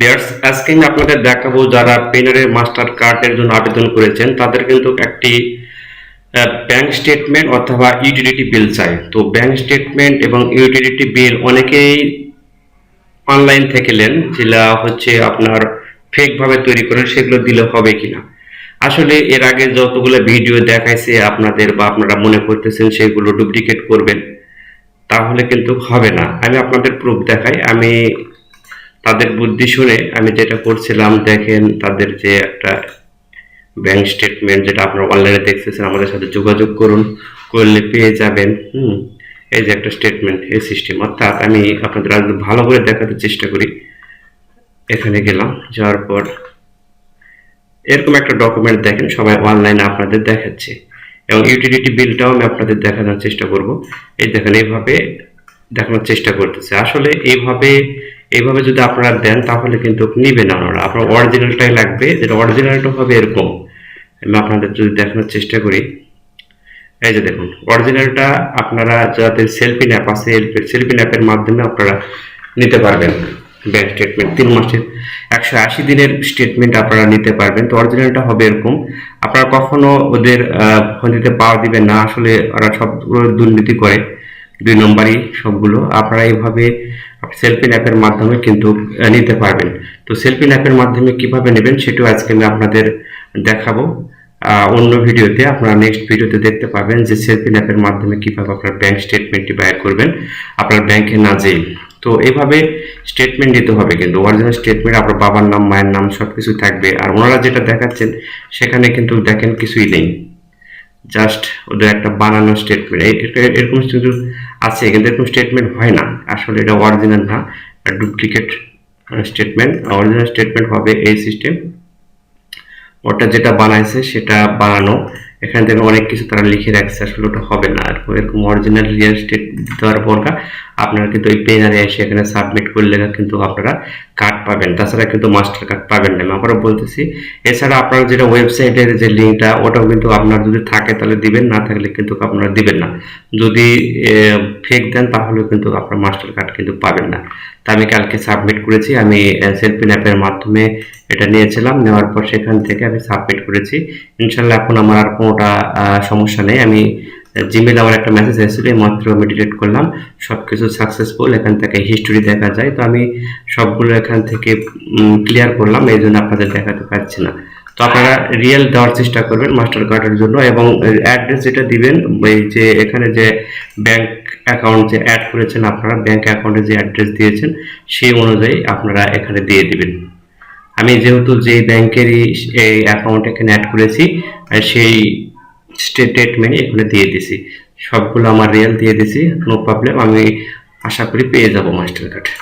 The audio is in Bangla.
ভিউয়ার্স আজকে আমি আপনাদের দেখাবো যারা পেনারের মাস্টার কার্ডের জন্য আবেদন করেছেন, তাদের কিন্তু একটি ব্যাংক স্টেটমেন্ট অথবা ইউটিলিটি বিল চাই। তো ব্যাংক স্টেটমেন্ট এবং ইউটিলিটি বিল অনেকেই অনলাইন থেকে নেন যেটা হচ্ছে আপনার ফেক ভাবে তৈরি করেন, সেগুলো দিলে হবে কিনা। আসলে এর আগে যতগুলো ভিডিও দেখাইছে আপনাদের বা আপনারা মনে করতেছেন সেগুলো ডুপ্লিকেট করবেন, তাহলে কিন্তু হবে না। আমি আপনাদের প্রুফ দেখাই, আমি তাদের বুদ্ধি শুনে আমি যেটা করছিলাম, দেখেন তাদের যে একটা ব্যাংক স্টেটমেন্ট যেটা আপনারা অনলাইনে দেখতেছেন, আমাদের সাথে যোগাযোগ করুন, করলে পেয়ে যাবেন, হুম। এই যে একটা স্টেটমেন্ট এই সিস্টেম অর্থাৎ আমি আপনাদের আজ ভালো করে দেখাতে চেষ্টা করি। এখানে গেলাম, যাওয়ার পর এরকম একটা ডকুমেন্ট দেখেন, সবাই অনলাইনে আপনাদের দেখাচ্ছে। এবং ইউটিলিটি বিলটাও আমি আপনাদের দেখানোর চেষ্টা করব। এই দেখেন, এইভাবে দেখানোর চেষ্টা করতেছে। আসলে এইভাবে এইভাবে যদি আপনারা দেন, তাহলে কিন্তু নিবে না ওনারা আপনার অরিজিনালটাই লাগবে, যেটা অরিজিনালটা হবে এরকম। আমি আপনাদের যদি দেখানোর চেষ্টা করি। এই যে দেখুন অরিজিনালটা আপনারা যাদের সেলফি অ্যাপ আছে সেলফি অ্যাপের মাধ্যমে আপনারা নিতে পারবেন। ব্যাংক স্টেটমেন্ট তিন মাসের একশো আশি দিনের স্টেটমেন্ট আপনারা নিতে পারবেন। তো অরিজিনালটা হবে এরকম। আপনারা কখনো ওদের ফোনটিতে পাওয়া দিবেন না। আসলে ওরা সবগুলো দুর্নীতি করে। দুই নম্বরই সবগুলো। আপনারা এইভাবে সেলফিন অ্যাপের মাধ্যমে কিন্তু নিতে পারবেন। তো সেলফিন অ্যাপের মাধ্যমে কীভাবে নেবেন সেটাও আজকে আমি আপনাদের দেখাবো। অন্য ভিডিওতে আপনারা নেক্সট ভিডিওতে দেখতে পাবেন যে সেলফিন অ্যাপের মাধ্যমে কীভাবে আপনার ব্যাংক স্টেটমেন্টটি বাইর করবেন, আপনার ব্যাংকে না যেয়ে তো এভাবে স্টেটমেন্ট দিতে হবে কিন্তু অরিজিনাল স্টেটমেন্ট আপনার বাবার নাম, মায়ের নাম সব কিছু থাকবে। আর ওনারা যেটা দেখাচ্ছেন, সেখানে কিন্তু দেখেন কিছুই নেই। জাস্ট ওদের একটা বানানো স্টেটমেন্ট এরকম কিন্তু আছে, কিন্তু এরকম স্টেটমেন্ট হয় না। আসলে এটা অরিজিনাল না ডুপ্লিকেট স্টেটমেন্ট অরিজিনাল স্টেটমেন্ট হবে এই সিস্টেম ওটা যেটা বানাইছে, সেটা বানানো। এখান থেকে অনেক কিছু তারা লিখে রাখছে, আসলে ওটা হবে না। এরকম অরিজিনাল রিয়েল স্টেট দেওয়ার পর আপনারা কিন্তু ওই পেনারে এসে এখানে সাবমিট করলে কিন্তু আপনারা কার্ড পাবেন। তাছাড়া কিন্তু মাস্টার কার্ড পাবেন না। আমি আবারও বলতেছি, এছাড়া আপনার যেটা ওয়েবসাইটের যে লিঙ্কটা ওটাও কিন্তু আপনার যদি থাকে তাহলে দিবেন, না থাকলে কিন্তু আপনারা দিবেন না। যদি ফেক দেন তাহলে কিন্তু আপনার মাস্টার কার্ড কিন্তু পাবেন না। তা আমি কালকে সাবমিট করেছি। আমি সেলফিন অ্যাপের মাধ্যমে এটা নিয়েছিলাম। নেওয়ার পর সেখান থেকে আমি সাবমিট করেছি। ইনশাল্লাহ এখন আমার আর কোনোটা সমস্যা নেই। আমি জিমেল আমার একটা মেসেজ এসেছিল মাত্র আমি ডিলিট করলাম সব কিছু সাকসেসফুল এখান থেকে হিস্টোরি দেখা যায়। তো আমি সবগুলো এখান থেকে ক্লিয়ার করলাম, এই জন্য আপনাদের দেখাতে পারছি না। তো আপনারা রিয়েল দেওয়ার চেষ্টা করবেন মাস্টার কার্ডের জন্য এবং অ্যাড্রেস যেটা দিবেন এই যে এখানে যে ব্যাংক অ্যাকাউন্ট যে অ্যাড করেছেন আপনারা ব্যাংক অ্যাকাউন্টে যে অ্যাড্রেস দিয়েছেন, সেই অনুযায়ী আপনারা এখানে দিয়ে দিবেন। আমি যেহেতু যে ব্যাংকেরই এই অ্যাকাউন্ট এখানে অ্যাড করেছি সেই স্টেটমেন্ট এখানে দিয়ে দিছি। সবগুলো আমার রিয়েল দিয়ে দিছি নো প্রবলেম আমি আশা করি পেয়ে যাব মাস্টার কার্ড